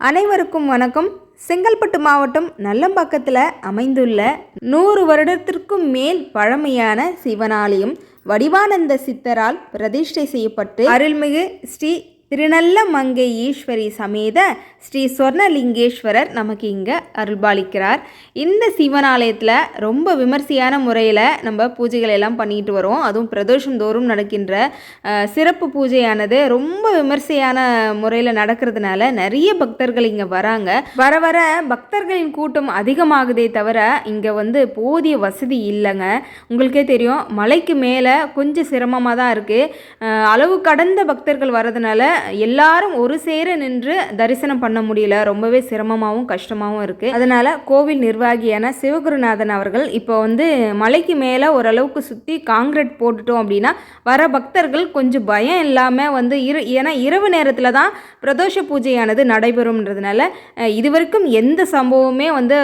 அனைவருக்கும் வணக்கம். செங்கல்பட்டு மாவட்டம் நல்லம்பாக்கத்தில் அமைந்துள்ள நூறு வருடத்திற்கும் மேல் பழமையான சிவனாலயம் வடிவானந்த சித்தரால் பிரதிஷ்டை செய்யப்பட்டு அருள்மிகு ஸ்ரீ திருநல்ல மங்கை ஈஸ்வரி சமேத ஸ்ரீ ஸ்வர்ணலிங்கேஸ்வரர் நமக்கு இங்கே அருள்பாலிக்கிறார். இந்த சிவனாலயத்தில் ரொம்ப விமர்சையான முறையில் நம்ம பூஜைகள் எல்லாம் பண்ணிட்டு வரோம். அதுவும் பிரதோஷம் தோறும் நடக்கின்ற சிறப்பு பூஜையானது ரொம்ப விமர்சையான முறையில் நடக்கிறதுனால நிறைய பக்தர்கள் இங்கே வராங்க. வர வர பக்தர்களின் கூட்டம் அதிகமாகுதே தவிர இங்கே வந்து போதிய வசதி இல்லைங்க. உங்களுக்கே தெரியும் மலைக்கு மேலே கொஞ்சம் சிரமமாக தான் இருக்குது அளவு கடந்த பக்தர்கள் வரதுனால எல்லாரும் ஒரு சேர நின்று தரிசனம் பண்ண முடியல. ரொம்பவே சிரமமாகவும் கஷ்டமாகவும் இருக்குது அதனால் கோவில் நிர்வாகியான சிவகுருநாதன் அவர்கள் இப்போ வந்து மலைக்கு மேலே ஓரளவுக்கு சுற்றி காங்கிரீட் போட்டுட்டோம் அப்படின்னா வர பக்தர்கள் கொஞ்சம் பயம் இல்லாமல் வந்து இரு ஏன்னா இரவு நேரத்தில் தான் பிரதோஷ பூஜையானது நடைபெறும்ன்றதுனால இதுவரைக்கும் எந்த சம்பவமே வந்து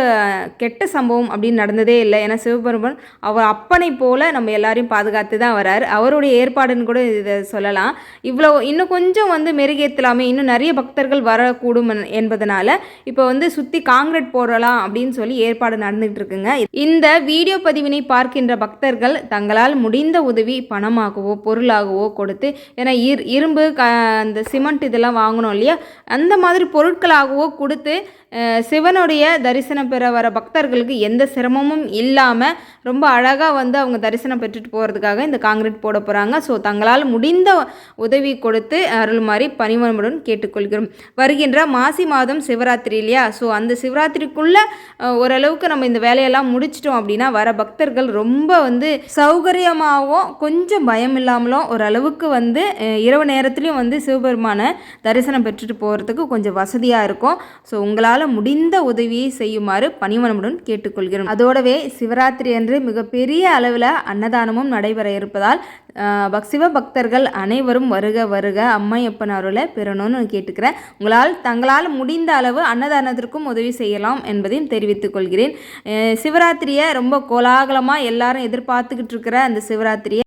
கெட்ட சம்பவம் அப்படின்னு நடந்ததே இல்லை. ஏன்னா சிவபெருமான் அவர் அப்பனை போல் நம்ம எல்லாரையும் பாதுகாத்து தான் வரார். அவருடைய ஏற்பாடுன்னு கூட இதை சொல்லலாம். இவ்வளோ இன்னும் கொஞ்சம் வந்து மெருகேற்றலாமே இன்னும் நிறைய பக்தர்கள் வரக்கூடும் என்பதனால இப்போ வந்து சுற்றி காங்கிரீட் போடலாம் அப்படின்னு சொல்லி ஏற்பாடு நடந்துகிட்டு இருக்குங்க இந்த வீடியோ பதிவினை பார்க்கின்ற பக்தர்கள் தங்களால் முடிந்த உதவி பணமாகவோ பொருளாகவோ கொடுத்து ஏன்னா இர் இரும்பு க அந்த சிமெண்ட் இதெல்லாம் வாங்கணும் இல்லையா? அந்த மாதிரி பொருட்களாகவோ கொடுத்து சிவனுடைய தரிசனம் பெற வர பக்தர்களுக்கு எந்த சிரமமும் இல்லாமல் ரொம்ப அழகாக வந்து அவங்க தரிசனம் பெற்றுட்டு போகிறதுக்காக இந்த காங்கிரீட் போட போகிறாங்க ஸோ தங்களால் முடிந்த உதவி கொடுத்து அருள்மாறி பணிவன்புடன் கேட்டுக்கொள்கிறோம். வருகின்ற மாசி மாதம் சிவராத்திரி இல்லையா? ஸோ அந்த சிவராத்திரிக்குள்ளே ஓரளவுக்கு நம்ம இந்த வேலையெல்லாம் முடிச்சிட்டோம் அப்படின்னா வர பக்தர்கள் ரொம்ப வந்து சௌகரியமாகவும் கொஞ்சம் பயம் இல்லாமலும் ஓரளவுக்கு வந்து இரவு நேரத்துலையும் வந்து சிவபெருமானை தரிசனம் பெற்றுட்டு போகிறதுக்கு கொஞ்சம் வசதியாக இருக்கும். ஸோ உங்களால் முடிந்த உதவியை செய்யுமாறு பணிவனமுடன் கேட்டுக்கொள்கிறோம். அதோடவே சிவராத்திரி அன்று மிகப்பெரிய அளவில் அன்னதானமும் நடைபெற இருப்பதால் சிவ பக்தர்கள் அனைவரும் வருக வருக அம்மையப்பன் அருளை பெறணும்னு கேட்டுக்கிறேன் உங்களால் தங்களால் முடிந்த அளவு அன்னதானத்திற்கும் உதவி செய்யலாம் என்பதையும் தெரிவித்துக் கொள்கிறேன். சிவராத்திரியை ரொம்ப கோலாகலமாக எல்லாரும் எதிர்பார்த்துக்கிட்டு இருக்கிற அந்த சிவராத்திரியை